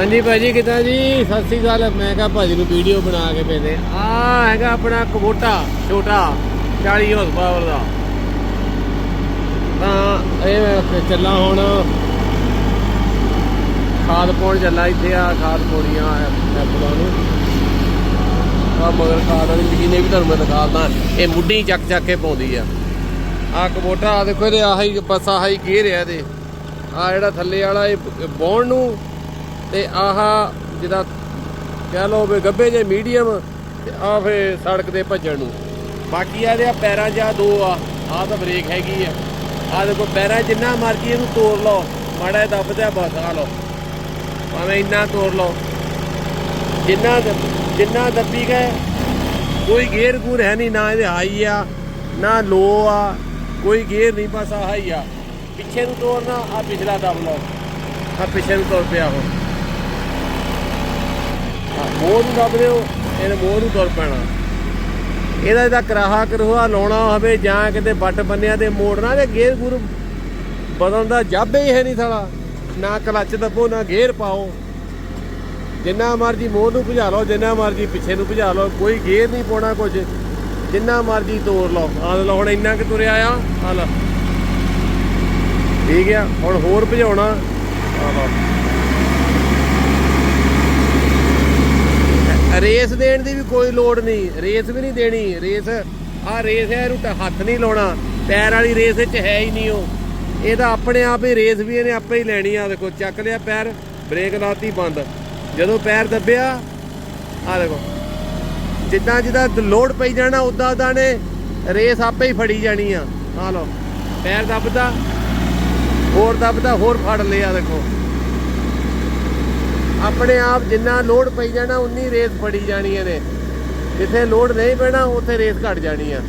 ਹਾਂਜੀ ਭਾਜੀ, ਕਿਦਾਂ ਜੀ? ਸਤਿ ਸ੍ਰੀ ਅਕਾਲ। ਮੈਂ ਕਿਹਾ ਭਾਜੀ ਨੂੰ ਵੀਡੀਓ ਬਣਾ ਕੇ ਭੇਜਦੇ ਆ ਹੈਗਾ ਆਪਣਾ ਕਬੋਟਾ ਛੋਟਾ 40 ਹਾਰਸ ਪਾਵਰ ਦਾ। ਤਾਂ ਇਹ ਮੈਂ ਚੱਲਾ ਹੁਣ। ਖਾਦ ਪਾਉਣ ਚੱਲਾ ਇੱਥੇ ਆ, ਖਾਦ ਪਾਉਣੀਆਂ ਐਪਲਾਂ ਨੂੰ। ਆ ਮਗਰ ਖਾਦ ਵਾਲੀ ਮਸ਼ੀਨੇ ਵੀ ਤੁਹਾਨੂੰ ਮੈਂ ਦਿਖਾਉਂਦਾ ਇਹ ਮੁੱਢੀ ਚੱਕ ਚੱਕ ਕੇ ਪਾਉਂਦੀ ਆ। ਆ ਕਬੋਟਾ ਆ ਦੇਖੋ ਇਹਦੇ ਆਹੀ, ਬਸ ਆਹੀ ਘੇਰ ਆ ਇਹਦੇ। ਆ ਜਿਹੜਾ ਥੱਲੇ ਵਾਲਾ, ਇਹ ਬੌਣ ਨੂੰ ਤੇ ਆਹ ਜਿਹਦਾ ਕਹਿ ਲਓ ਵੀ ਗੱਬੇ ਜੇ ਮੀਡੀਅਮ ਤੇ ਆ ਫੇ ਸੜਕ ਤੇ ਭੱਜਣ ਨੂੰ। ਬਾਕੀ ਆ ਇਹਦੇ ਪੈਰਾਂ ਜਾਂ ਦੋ ਆ ਆ ਤਾਂ ਬ੍ਰੇਕ ਹੈਗੀ ਆ। ਆ ਦੇਖੋ ਪੈਰਾਂ ਜਿੰਨਾ ਮਰਜ਼ੀ ਇਹਨੂੰ ਤੋੜ ਲਓ, ਮਾੜਾ ਜਿਹਾ ਦੱਬਦਾ ਬਸ ਆ ਲਓ। ਭਾਵੇਂ ਇੰਨਾ ਤੋੜ ਲਓ। ਜਿੰਨਾ ਦ- ਜਿੰਨਾ ਦੱਬੀ ਗਏ, ਕੋਈ ਗੇਅਰ ਗੂਰ ਹੈ ਨਹੀਂ, ਨਾ ਇਹਦੇ ਹਾਈ ਆ, ਨਾ ਲੋ ਆ, ਕੋਈ ਗੇਅਰ ਨਹੀਂ, ਬਸ ਆਹ ਹੀ ਆ। ਪਿੱਛੇ ਨੂੰ ਤੋੜਨਾ ਆ ਪਿਛਲਾ ਦੱਬ ਲਓ। ਆ ਪਿੱਛੇ ਨੂੰ ਤੁਰ ਪਿਆ ਉਹ। ਮੋਰ ਨੂੰ ਦੱਬ ਦਿਓ, ਇਹਨੇ ਮੋਰ ਨੂੰ ਤੁਰ ਪੈਣਾ। ਇਹਦਾ ਇਹਦਾ ਕਰਾਹਾ ਕਰੋਹਾ ਲਾਉਣਾ ਹੋਵੇ ਜਾਂ ਕਿਤੇ ਬੱਟ ਬੰਨਿਆ ਤੇ ਮੋੜਨਾ ਤੇ ਗੇਅਰ ਗੂਰ ਬਦਲਣ ਦਾ ਜਾਬੇ ਹੀ ਹੈ ਨਹੀਂ ਸਾਲਾ। ਨਾ ਕਲੱਚ ਦੱਬੋ, ਨਾ ਗੇਅਰ ਪਾਓ। ਜਿੰਨਾ ਮਰਜ਼ੀ ਮੋਰ ਨੂੰ ਭਜਾ ਲਓ, ਜਿੰਨਾ ਮਰਜ਼ੀ ਪਿੱਛੇ ਨੂੰ ਭਜਾ ਲਓ, ਕੋਈ ਗੇਅਰ ਨਹੀਂ ਪਾਉਣਾ ਕੁਝ ਜਿੰਨਾ ਮਰਜ਼ੀ ਤੋੜ ਲਓ। ਆ ਲਓ, ਹੁਣ ਇੰਨਾ ਕਿ ਤੁਰਿਆ ਆ ਆ ਲਓ ਠੀਕ ਆ, ਹੁਣ ਹੋਰ ਭਜਾਉਣਾ। ਆ ਲਓ। ਰੇਸ ਦੇਣ ਦੀ ਵੀ ਕੋਈ ਲੋੜ ਨਹੀਂ, ਰੇਸ ਵੀ ਨਹੀਂ ਦੇਣੀ, ਰੇਸ ਆ ਰੇਸ ਹੈ ਇਹਨੂੰ ਹੱਥ ਨਹੀਂ ਲਾਉਣਾ, ਪੈਰ ਵਾਲੀ ਰੇਸ ਵਿੱਚ ਹੈ ਹੀ ਨਹੀਂ ਉਹ। ਇਹ ਤਾਂ ਆਪਣੇ ਆਪ ਹੀ ਰੇਸ ਵੀ ਇਹਨੇ ਆਪੇ ਹੀ ਲੈਣੀ ਆ, ਦੇਖੋ, ਚੱਕ ਲਿਆ ਪੈਰ, ਬ੍ਰੇਕ ਲਾਤੀ ਬੰਦ। ਜਦੋਂ ਪੈਰ ਦੱਬਿਆ ਆ ਦੇਖੋ, ਜਿੱਦਾਂ ਜਿੱਦਾਂ ਲੋਡ ਪਈ ਜਾਣਾ, ਉਦਾਂ ਉਦਾਂ ਨੇ ਰੇਸ ਆਪੇ ਹੀ ਫੜੀ ਜਾਣੀ ਆ। ਆ ਲਓ, ਪੈਰ ਦੱਬਦਾ, ਹੋਰ ਦੱਬਦਾ, ਹੋਰ ਫੜ ਲਿਆ, ਦੇਖੋ। ਆਪਣੇ ਆਪ ਜਿੰਨਾ ਲੋਡ ਪਈ ਜਾਣਾ, ਉਨੀ ਰੇਸ ਫੜੀ ਜਾਣੀ ਨੇ। ਜਿੱਥੇ ਲੋਡ ਨਹੀਂ ਪੈਣਾ, ਉੱਥੇ ਰੇਸ ਘਟ ਜਾਣੀ ਆ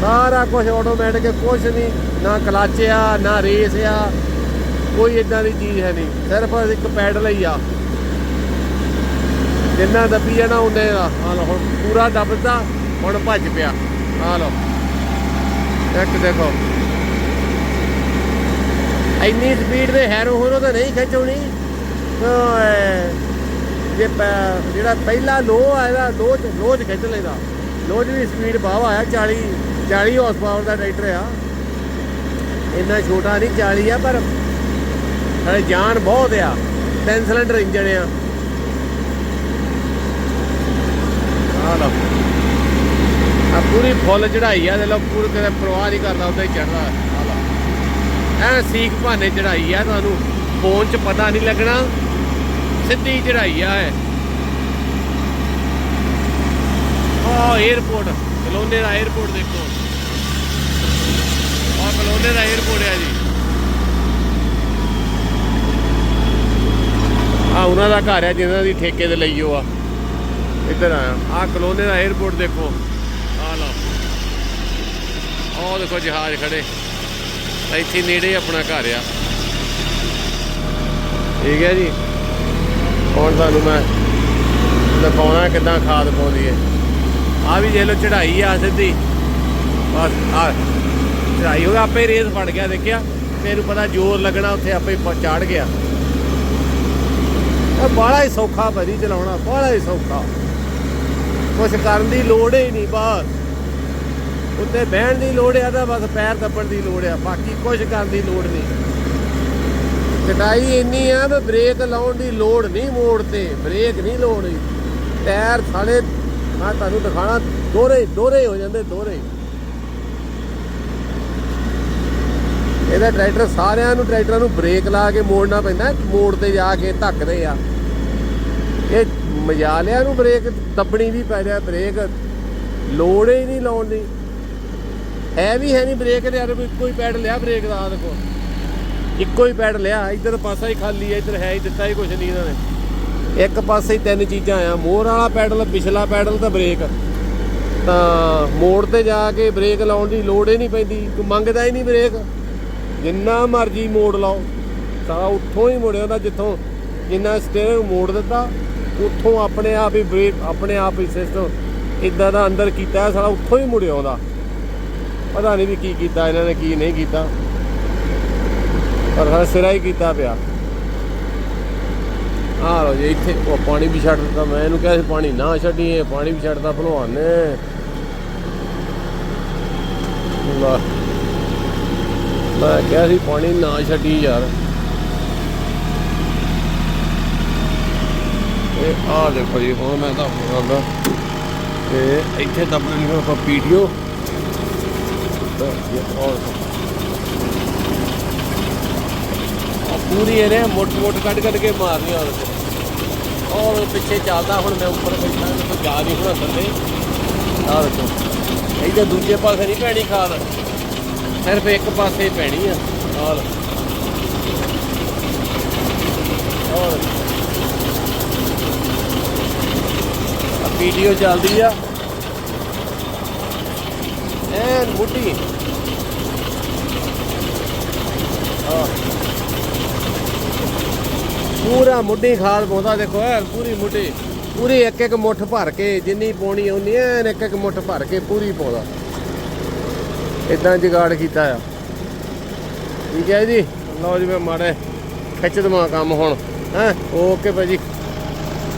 ਸਾਰਾ ਕੁਝ ਆਟੋਮੈਟਿਕ ਕੁਝ ਨਹੀਂ, ਨਾ ਕਲੱਚ ਆ, ਨਾ ਰੇਸ ਆ। ਕੋਈ ਇਦਾਂ ਦੀ ਚੀਜ਼ ਹੈ ਨਹੀਂ। ਸਿਰਫ ਇੱਕ ਪੈਡਲ ਹੀ ਆ। ਜਿੰਨਾ ਦੱਬੀ ਜਾਣਾ ਉਹਨੇ ਦਾ। ਆ ਲਓ, ਹੁਣ ਪੂਰਾ ਦੱਬਦਾ, ਹੁਣ ਭੱਜ ਪਿਆ। ਆ ਲਓ। ਇੱਕ ਦੇਖੋ। ਇੰਨੀ ਸਪੀਡ ਦੇ ਹੈਰੋ ਹੋਰੋ ਤਾਂ ਨਹੀਂ ਖਿੱਚਉਣੀ ਜੇ ਜਿਹੜਾ ਪਹਿਲਾ ਲੋ ਆ ਇਹਦਾ ਲੋ ਚ ਲੋ ਚ ਖਿੱਚ ਲੈਦਾ ਲੋ ਚ ਸਪੀਡ ਬਾਵਾ ਆ 40 40 ਹਾਰਸ ਪਾਵਰ ਦਾ ਟਰੈਕਟਰ ਆ। ਇੰਨਾ ਛੋਟਾ ਨਹੀਂ 40 ਆ, ਪਰ ਹਲੇ ਜਾਨ ਬਹੁਤ ਆ। ਤਿੰਨ ਸਿਲੰਡਰ ਇੰਜਣ ਆ। ਆ ਲਓ। ਆ ਪੂਰੀ ਫੁੱਲ ਚੜਾਈ ਆ ਦੇ ਲੋ ਪੂਰੀ ਕਦੇ ਪ੍ਰਵਾਹ ਨਹੀਂ ਕਰਦਾ, ਉਦਾਂ ਹੀ ਚੜਦਾ ਆ ਲਓ। ਐ ਸੀਖ ਭਾਨੇ ਚੜਾਈ ਆ ਤੁਹਾਨੂੰ ਫੋਨ 'ਚ ਪਤਾ ਨਹੀਂ ਲੱਗਣਾ। ਸਿੱਧੀ ਚੜਾਈ ਆ ਹੈ ਆ 에어ਪੋਰਟ ਕਲੋਨੇ ਦਾ 에어ਪੋਰਟ ਦੇਖੋ। ਆ ਕਲੋਨੇ ਦਾ 에어ਪੋਰਟ ਹੈ ਜੀ। ਆ ਉਹਨਾਂ ਦਾ ਘਰ ਹੈ ਜਿਹਨਾਂ ਦੀ ਠੇਕੇ ਤੇ ਲਈ ਉਹ ਆ। ਇੱਧਰ ਆ। ਆ ਕਲੋਨੇ ਦਾ ਏਅਰਪੋਰਟ ਦੇਖੋ। ਆ ਲਓ। ਆ ਦੇਖੋ ਜਹਾਜ਼ ਖੜੇ। ਇੱਥੇ ਨੇੜੇ ਆਪਣਾ ਘਰ ਆ। ਠੀਕ ਹੈ ਜੀ। ਹੁਣ ਤੁਹਾਨੂੰ ਮੈਂ ਦਿਖਾਉਣਾ ਕਿਦਾਂ ਖਾਦ ਪਾਉਂਦੀ ਹੈ। ਆ ਵੀ ਜੇ ਲੋ ਚੜਾਈ ਆ ਸਿੱਧੀ। ਬਸ, ਆ ਚੜਾਈ ਹੋ ਆਪੇ ਰੇਸ ਫੜ ਗਿਆ, ਦੇਖਿਆ? ਤੈਨੂੰ ਪਤਾ ਜ਼ੋਰ ਲੱਗਣਾ, ਉੱਥੇ ਆਪੇ ਚਾੜ ਗਿਆ। ਇਹ ਬਾਹਲਾ ਹੀ ਸੌਖਾ ਭਰੀ ਚਲਾਉਣਾ, ਬਾਹਲਾ ਹੀ ਸੌਖਾ। ਕੁਛ ਕਰਨ ਦੀ ਲੋੜ ਹੀ ਨਹੀਂ ਬਸ ਉੱਤੇ ਬਹਿਣ ਦੀ ਲੋੜ ਆ ਤਾਂ ਬਸ ਪੈਰ ਦੱਬਣ ਦੀ ਲੋੜ ਆ, ਬਾਕੀ ਕੁਝ ਕਰਨ ਦੀ ਲੋੜ ਨਹੀਂ। ਕਟਾਈ ਇੰਨੀ ਆ ਵੀ ਬ੍ਰੇਕ ਲਾਉਣ ਦੀ ਲੋੜ ਨਹੀਂ ਮੋੜ ਤੇ ਬ੍ਰੇਕ ਨਹੀਂ ਲਾਉਣੀ ਟਾਇਰ ਸਾਲੇ, ਮੈਂ ਤੁਹਾਨੂੰ ਦਿਖਾਣਾ ਦੋਰੇ ਦੋਰੇ ਹੋ ਜਾਂਦੇ ਦੋਰੇ ਇਹਦਾ ਟਰੈਕਟਰ ਸਾਰਿਆਂ ਨੂੰ ਟਰੈਕਟਰਾਂ ਨੂੰ ਬ੍ਰੇਕ ਲਾ ਕੇ ਮੋੜਨਾ ਪੈਂਦਾ, ਮੋੜ ਤੇ ਜਾ ਕੇ ਧੱਕਦੇ ਆ। ਇਹ ਮਜਾਲਿਆਂ ਨੂੰ ਬ੍ਰੇਕ ਦੱਬਣੀ ਵੀ ਪੈ ਰਿਹਾ ਬ੍ਰੇਕ ਲੋੜ ਹੀ ਨਹੀਂ ਲਾਉਣ ਦੀ। ਹੈ ਵੀ ਹੈ ਨਹੀਂ ਬ੍ਰੇਕ ਦੇ ਯਾਰ ਕੋਈ ਪੈਡ ਲਿਆ ਬ੍ਰੇਕ ਦਾ ਦੇਖੋ। ਇੱਕੋ ਹੀ ਪੈਡ ਲਿਆ, ਇੱਧਰ ਪਾਸਾ ਹੀ ਖਾਲੀ ਹੈ, ਇੱਧਰ ਹੈ ਹੀ ਦਿੱਤਾ ਹੀ ਕੁਝ ਨਹੀਂ ਇਹਨਾਂ ਨੇ। ਇੱਕ ਪਾਸੇ ਹੀ ਤਿੰਨ ਚੀਜ਼ਾਂ ਆ ਮੋਰ ਵਾਲਾ ਪੈਡਲ, ਪਿਛਲਾ ਪੈਡਲ ਤਾਂ ਬ੍ਰੇਕ। ਤਾਂ ਮੋੜ ਤੇ ਜਾ ਕੇ ਬ੍ਰੇਕ ਲਾਉਣ ਦੀ ਲੋੜ ਹੀ ਨਹੀਂ ਪੈਂਦੀ ਤੂੰ ਮੰਗਦਾ ਹੀ ਨਹੀਂ ਬ੍ਰੇਕ। ਜਿੰਨਾ ਮਰਜ਼ੀ ਮੋੜ ਲਾਓ ਸਾਰਾ ਉੱਥੋਂ ਹੀ ਮੁੜਿਆ ਹੁੰਦਾ ਜਿੱਥੋਂ ਜਿੰਨਾ ਸਟੀਅਰਿੰਗ ਮੋੜ ਦਿੱਤਾ, ਉੱਥੋਂ ਆਪਣੇ ਆਪ ਹੀ ਬ੍ਰੇਕ, ਆਪਣੇ ਆਪ ਹੀ ਸਿਸਟਮ ਇਦਾਂ ਦਾ ਅੰਦਰ ਕੀਤਾ ਸਾਰਾ ਉੱਥੋਂ ਹੀ ਮੁੜਿਆ ਆਉਂਦਾ ਪਤਾ ਨਹੀਂ ਵੀ ਕੀ ਕੀਤਾ, ਇਹਨਾਂ ਨੇ ਕੀ ਨਹੀਂ ਕੀਤਾ। ਪਰ ਹਰ ਸਿਰਾ ਹੀ ਕੀਤਾ ਪਿਆ। ਆ ਲੋ ਜੀ, ਇੱਥੇ ਉਹ ਪਾਣੀ ਵੀ ਛੱਡ ਦਿੱਤਾ, ਮੈਂ ਇਹਨੂੰ ਕਿਹਾ ਸੀ ਪਾਣੀ ਨਾ ਛੱਡੀਏ, ਪਾਣੀ ਵੀ ਛੱਡਦਾ ਭਲਵਾਨ ਨੇ। ਮੈਂ ਕਿਹਾ ਸੀ ਪਾਣੀ ਨਾ ਛੱਡੀ ਯਾਰ। ਇਹ ਆ ਦੇਖੋ ਜੀ, ਹੁਣ ਮੈਂ ਤਾਂ ਦੱਸਦਾ, ਤੇ ਇੱਥੇ ਦੱਬਣੀ ਨੂੰ ਆਪਾਂ ਪੀਡੀਓ ਤਾਂ ਇਹ ਔਰ ਪੂਰੀ ਇਹਨੇ ਮੋਟ ਮੋਟ ਕੱਢ ਕੱਢ ਕੇ ਮਾਰਨੀ ਆ ਔਰ ਪਿੱਛੇ ਚੱਲਦਾ, ਹੁਣ ਮੈਂ ਉੱਪਰ ਬੈਠਾ, ਇਹਨੂੰ ਕੋਈ ਜਾ ਨਹੀਂ ਹੁਣ ਥੱਲੇ। ਆ ਦੇਖੋ ਇਹਦੇ ਦੂਜੇ ਪਾਸੇ ਨਹੀਂ ਪੈਣੀ ਖਾਦ ਸਿਰਫ ਇੱਕ ਪਾਸੇ ਹੀ ਪੈਣੀ ਆ ਔਰ ਲਓ। ਔਰ ਆ ਵੀਡੀਓ ਚੱਲਦੀ ਆ। ਐਨ ਮੁੱਢੀ ਆ ਪੂਰਾ ਮੁੱਢੀ ਖਾਦ ਪਾਉਂਦਾ ਦੇਖੋ ਐ ਪੂਰੀ ਮੁੱਢੀ। ਪੂਰੀ ਇੱਕ ਇੱਕ ਮੁੱਠ ਭਰ ਕੇ ਜਿੰਨੀ ਪਾਉਣੀ ਉਨੀ ਐਨ ਇੱਕ ਇੱਕ ਮੁੱਠ ਭਰ ਕੇ ਪੂਰੀ ਪਾਉਂਦਾ। ਇਦਾਂ ਜਗਾੜ ਕੀਤਾ ਆ। ਠੀਕ ਹੈ ਜੀ? ਲਓ ਜੀ ਮੈਂ ਮਾੜੇ। ਖਿੱਚ ਦਵਾਂ ਕੰਮ ਹੁਣ ਹੈ? ਓਕੇ ਭਾਜੀ।